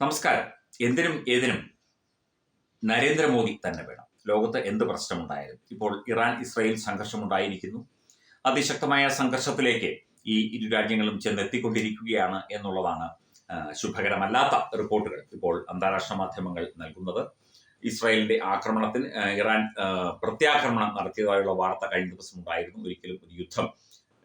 നമസ്കാരം. എന്തിനും ഏതിനും നരേന്ദ്രമോദി തന്നെ വേണം. ലോകത്ത് എന്ത് പ്രശ്നമുണ്ടായാലും. ഇപ്പോൾ ഇറാൻ ഇസ്രായേൽ സംഘർഷമുണ്ടായിരിക്കുന്നു. അതിശക്തമായ സംഘർഷത്തിലേക്ക് ഈ ഇരു രാജ്യങ്ങളും ചെന്നെത്തിക്കൊണ്ടിരിക്കുകയാണ് എന്നുള്ളതാണ് ശുഭകരമല്ലാത്ത റിപ്പോർട്ടുകൾ ഇപ്പോൾ അന്താരാഷ്ട്ര മാധ്യമങ്ങൾ നൽകുന്നത്. ഇസ്രായേലിന്റെ ആക്രമണത്തിൽ ഇറാൻ പ്രത്യാക്രമണം നടത്തിയതായുള്ള വാർത്ത കഴിഞ്ഞ ദിവസം ഉണ്ടായിരുന്നു ഒരിക്കലും ഒരു യുദ്ധം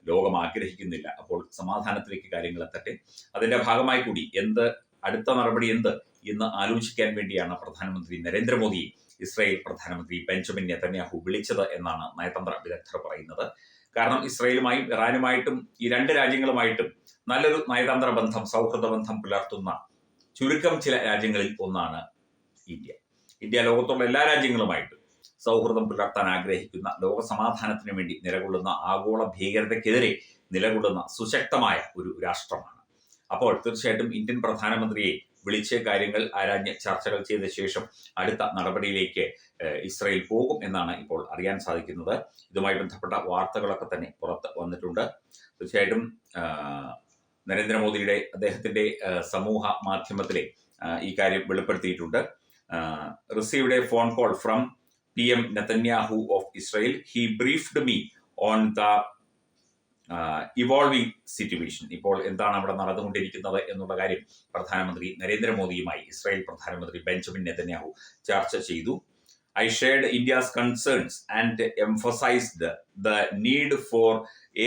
ലോകം ആഗ്രഹിക്കുന്നില്ല അപ്പോൾ സമാധാനത്തിലേക്ക് കാര്യങ്ങൾ എത്തട്ടെ. അതിന്റെ ഭാഗമായി കൂടി എന്ത് അടുത്ത നടപടി എന്ത് എന്ന് ആലോചിക്കാൻ വേണ്ടിയാണ് പ്രധാനമന്ത്രി നരേന്ദ്രമോദി ഇസ്രായേൽ പ്രധാനമന്ത്രി ബെഞ്ചമിൻ നെതന്യാഹു വിളിച്ചത് എന്നാണ് നയതന്ത്ര വിദഗ്ധർ പറയുന്നത്. കാരണം ഇസ്രായേലുമായും ഇറാനുമായിട്ടും ഈ രണ്ട് രാജ്യങ്ങളുമായിട്ടും നല്ലൊരു നയതന്ത്ര ബന്ധം സൗഹൃദ ബന്ധം പുലർത്തുന്ന ചുരുക്കം ചില രാജ്യങ്ങളിൽ ഒന്നാണ് ഇന്ത്യ. ഇന്ത്യ ലോകത്തുള്ള എല്ലാ രാജ്യങ്ങളുമായിട്ടും സൗഹൃദം പുലർത്താൻ ആഗ്രഹിക്കുന്ന ലോക സമാധാനത്തിന് വേണ്ടി നിലകൊള്ളുന്ന ആഗോള ഭീകരതയ്ക്കെതിരെ നിലകൊള്ളുന്ന സുശക്തമായ ഒരു രാഷ്ട്രമാണ്. അപ്പോൾ തീർച്ചയായിട്ടും ഇന്ത്യൻ പ്രധാനമന്ത്രിയെ വിളിച്ച് കാര്യങ്ങൾ ആരാഞ്ഞ് ചർച്ചകൾ ചെയ്ത ശേഷം അടുത്ത നടപടിയിലേക്ക് ഇസ്രയേൽ പോകും എന്നാണ് ഇപ്പോൾ അറിയാൻ സാധിക്കുന്നത്. ഇതുമായി ബന്ധപ്പെട്ട വാർത്തകളൊക്കെ തന്നെ പുറത്ത് വന്നിട്ടുണ്ട്. തീർച്ചയായിട്ടും നരേന്ദ്രമോദിയുടെ അദ്ദേഹത്തിന്റെ സമൂഹ മാധ്യമത്തിലെ ഈ കാര്യം വെളിപ്പെടുത്തിയിട്ടുണ്ട്. Received a phone call from P M Netanyahu of Israel. He briefed me on the evolving situation ഇപ്പോൾ എന്താണ് അവിടെ നടന്നുകൊണ്ടിരിക്കുന്നത് എന്നുള്ള കാര്യം പ്രധാനമന്ത്രി നരേന്ദ്രമോദിയുമായി ഇസ്രായേൽ പ്രധാനമന്ത്രി ബെഞ്ചമിൻ നെതന്യാഹു ചർച്ച ചെയ്തു. I shared India's concerns and emphasised the need for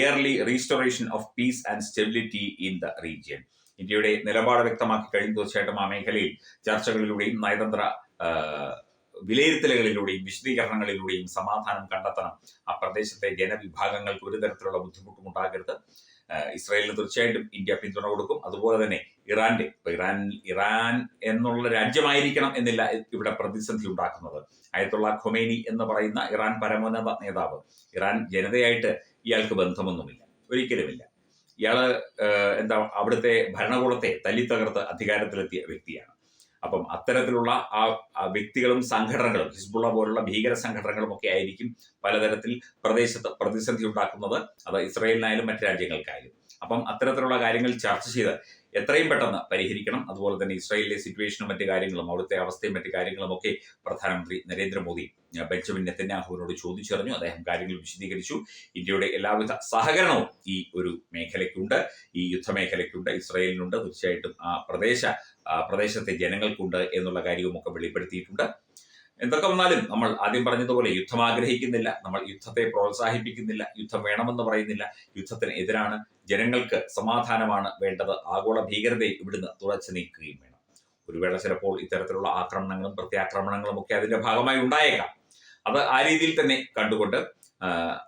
early restoration of peace and stability in the region ഇന്ത്യയുടെ നിലപാട് വ്യക്തമാക്കി കഴിഞ്ഞു. തീർച്ചയായിട്ടും ആ മേഖലയിൽ ചർച്ചകളിലൂടെയും നയതന്ത്ര വിലയിരുത്തലുകളിലൂടെയും വിശദീകരണങ്ങളിലൂടെയും സമാധാനം കണ്ടെത്തണം. ആ പ്രദേശത്തെ ജനവിഭാഗങ്ങൾക്ക് ഒരു തരത്തിലുള്ള ബുദ്ധിമുട്ടും ഉണ്ടാകരുത് ഇസ്രായേലിന് തീർച്ചയായിട്ടും ഇന്ത്യ പിന്തുണ കൊടുക്കും. അതുപോലെ തന്നെ ഇറാന്റെ ഇറാൻ ഇറാൻ എന്നുള്ള രാജ്യമായിരിക്കണം എന്നില്ല ഇവിടെ പ്രതിസന്ധി ഉണ്ടാക്കുന്നത്. അയത്തുള്ള ഖൊമേനി എന്ന് പറയുന്ന ഇറാൻ പരമോന്നത നേതാവ്. ഇറാൻ ജനതയായിട്ട് ഇയാൾക്ക് ബന്ധമൊന്നുമില്ല. ഒരിക്കലുമില്ല. ഇയാൾ എന്താ അവിടുത്തെ ഭരണകൂടത്തെ തല്ലിത്തകർത്ത് അധികാരത്തിലെത്തിയ വ്യക്തിയാണ്. അപ്പം അത്തരത്തിലുള്ള ആ വ്യക്തികളും സംഘടനകളും ഹിസ്ബുള്ള പോലുള്ള ഭീകര സംഘടനകളും ഒക്കെ ആയിരിക്കും പലതരത്തിൽ പ്രദേശത്ത് പ്രതിസന്ധി ഉണ്ടാക്കുന്നത്. അത് ഇസ്രയേലിനായാലും മറ്റു രാജ്യങ്ങൾക്കായാലും. അപ്പം അത്തരത്തിലുള്ള കാര്യങ്ങൾ ചർച്ച ചെയ്ത് എത്രയും പെട്ടെന്ന് പരിഹരിക്കണം. അതുപോലെ തന്നെ ഇസ്രായേലിലെ സിറ്റുവേഷനും മറ്റു കാര്യങ്ങളും അവിടുത്തെ അവസ്ഥയും മറ്റു കാര്യങ്ങളും ഒക്കെ പ്രധാനമന്ത്രി നരേന്ദ്രമോദി ബെഞ്ചമിൻ നെത്തന്യാഹുവിനോട് ചോദിച്ചറിഞ്ഞു. അദ്ദേഹം കാര്യങ്ങൾ വിശദീകരിച്ചു. ഇന്ത്യയുടെ എല്ലാവിധ സഹകരണവും ഈ ഒരു മേഖലയ്ക്കുണ്ട്. ഈ യുദ്ധമേഖലയ്ക്കുണ്ട്. ഇസ്രായേലിനുണ്ട്. തീർച്ചയായിട്ടും ആ പ്രദേശ പ്രദേശത്തെ ജനങ്ങൾക്കുണ്ട് എന്നുള്ള കാര്യവും ഒക്കെ വെളിപ്പെടുത്തിയിട്ടുണ്ട്. എന്തൊക്കെ വന്നാലും നമ്മൾ ആദ്യം പറഞ്ഞതുപോലെ യുദ്ധം ആഗ്രഹിക്കുന്നില്ല നമ്മൾ യുദ്ധത്തെ പ്രോത്സാഹിപ്പിക്കുന്നില്ല യുദ്ധം വേണമെന്ന് പറയുന്നില്ല യുദ്ധത്തിന് എതിരാണ് ജനങ്ങൾക്ക് സമാധാനമാണ് വേണ്ടത് ആഗോള ഭീകരതയെ ഇവിടുന്ന് തുടച്ചു നീക്കുകയും വേണം. ഒരു വേള ചിലപ്പോൾ ഇത്തരത്തിലുള്ള ആക്രമണങ്ങളും പ്രത്യാക്രമണങ്ങളും ഒക്കെ അതിന്റെ ഭാഗമായി ഉണ്ടായേക്കാം. അത് ആ രീതിയിൽ തന്നെ കണ്ടുകൊണ്ട്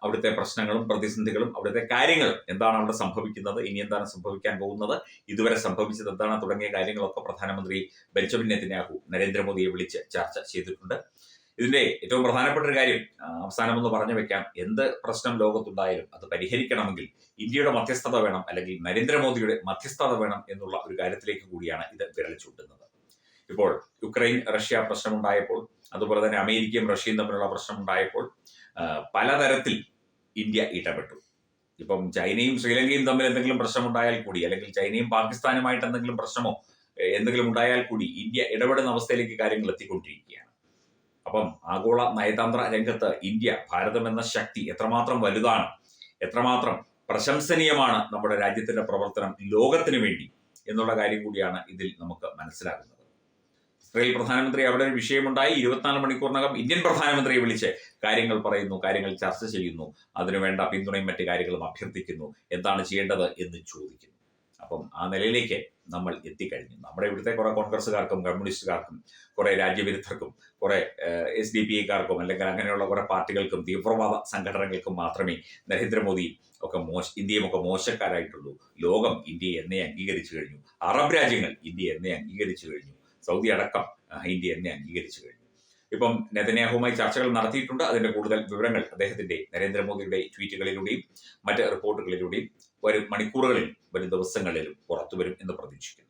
അവിടുത്തെ പ്രശ്നങ്ങളും പ്രതിസന്ധികളും അവിടുത്തെ കാര്യങ്ങളും എന്താണ് അവിടെ സംഭവിക്കുന്നത് ഇനി എന്താണ് സംഭവിക്കാൻ പോകുന്നത് ഇതുവരെ സംഭവിച്ചത് എന്താണ് തുടങ്ങിയ കാര്യങ്ങളൊക്കെ പ്രധാനമന്ത്രി ബെഞ്ചമിൻ നെത്തന്യാഹു നരേന്ദ്രമോദിയെ വിളിച്ച് ചർച്ച ചെയ്തിട്ടുണ്ട്. ഇതിന്റെ ഏറ്റവും പ്രധാനപ്പെട്ട ഒരു കാര്യം ആ, അവസാനം ഒന്ന് പറഞ്ഞു വെക്കാം. എന്ത് പ്രശ്നം ലോകത്തുണ്ടായാലും അത് പരിഹരിക്കണമെങ്കിൽ ഇന്ത്യയുടെ മധ്യസ്ഥത വേണം അല്ലെങ്കിൽ നരേന്ദ്രമോദിയുടെ മധ്യസ്ഥത വേണം എന്നുള്ള ഒരു കാര്യത്തിലേക്ക് കൂടിയാണ് ഇത് വിരൽ ചൂണ്ടുന്നത്. ഇപ്പോൾ യുക്രൈൻ റഷ്യ പ്രശ്നമുണ്ടായപ്പോൾ അതുപോലെ തന്നെ അമേരിക്കയും റഷ്യയും തമ്മിലുള്ള പ്രശ്നമുണ്ടായപ്പോൾ പലതരത്തിൽ ഇന്ത്യ ഇടപെട്ടു. ഇപ്പം ചൈനയും ശ്രീലങ്കയും തമ്മിൽ എന്തെങ്കിലും പ്രശ്നമുണ്ടായാൽ കൂടി അല്ലെങ്കിൽ ചൈനയും പാകിസ്ഥാനുമായിട്ട് എന്തെങ്കിലും പ്രശ്നമോ എന്തെങ്കിലും ഉണ്ടായാൽ കൂടി ഇന്ത്യ ഇടപെടുന്ന അവസ്ഥയിലേക്ക് കാര്യങ്ങൾ എത്തിക്കൊണ്ടിരിക്കുകയാണ്. അപ്പം ആഗോള നയതന്ത്ര രംഗത്ത് ഇന്ത്യ ഭാരതം എന്ന ശക്തി എത്രമാത്രം വലുതാണ് എത്രമാത്രം പ്രശംസനീയമാണ് നമ്മുടെ രാജ്യത്തിന്റെ പ്രവർത്തനം ലോകത്തിന് വേണ്ടി എന്നുള്ള കാര്യം കൂടിയാണ് ഇതിൽ നമുക്ക് മനസ്സിലാകുന്നത്. ഇസ്രായേൽ പ്രധാനമന്ത്രി അവിടെ ഒരു വിഷയമുണ്ടായി. ഇരുപത്തിനാല് മണിക്കൂറിനകം ഇന്ത്യൻ പ്രധാനമന്ത്രിയെ വിളിച്ച് കാര്യങ്ങൾ പറയുന്നു കാര്യങ്ങൾ ചർച്ച ചെയ്യുന്നു അതിനുവേണ്ട പിന്തുണയും മറ്റു കാര്യങ്ങളും അഭ്യർത്ഥിക്കുന്നു. എന്താണ് ചെയ്യേണ്ടത് എന്ന് ചോദിക്കുന്നു. അപ്പം ആ നിലയിലേക്ക് നമ്മൾ എത്തിക്കഴിഞ്ഞു. നമ്മുടെ ഇവിടുത്തെ കുറെ കോൺഗ്രസ്സുകാർക്കും കമ്മ്യൂണിസ്റ്റുകാർക്കും കുറെ രാജ്യവിരുദ്ധർക്കും കുറെ എസ് ഡി പി ഐക്കാർക്കും അല്ലെങ്കിൽ അങ്ങനെയുള്ള കുറെ പാർട്ടികൾക്കും തീവ്രവാദ സംഘടനകൾക്കും മാത്രമേ നരേന്ദ്രമോദി ഒക്കെ മോശ ഇന്ത്യയും ഒക്കെ മോശക്കാരായിട്ടുള്ളൂ. ലോകം ഇന്ത്യയെ എന്നെ അംഗീകരിച്ചു കഴിഞ്ഞു. അറബ് രാജ്യങ്ങൾ ഇന്ത്യയെ എന്നെ അംഗീകരിച്ചു കഴിഞ്ഞു. സൗദി അടക്കം ഇന്ത്യ എന്നെ അംഗീകരിച്ചു കഴിഞ്ഞു. ഇപ്പം നെതന്യാഹുമായി ചർച്ചകൾ നടത്തിയിട്ടുണ്ട്. അതിന്റെ കൂടുതൽ വിവരങ്ങൾ അദ്ദേഹത്തിന്റെ നരേന്ദ്രമോദിയുടെ ട്വീറ്റുകളിലൂടെയും മറ്റ് റിപ്പോർട്ടുകളിലൂടെയും വരും മണിക്കൂറുകളിൽ വരും ദിവസങ്ങളിലും പുറത്തുവരും എന്ന് പ്രതീക്ഷിക്കുന്നു.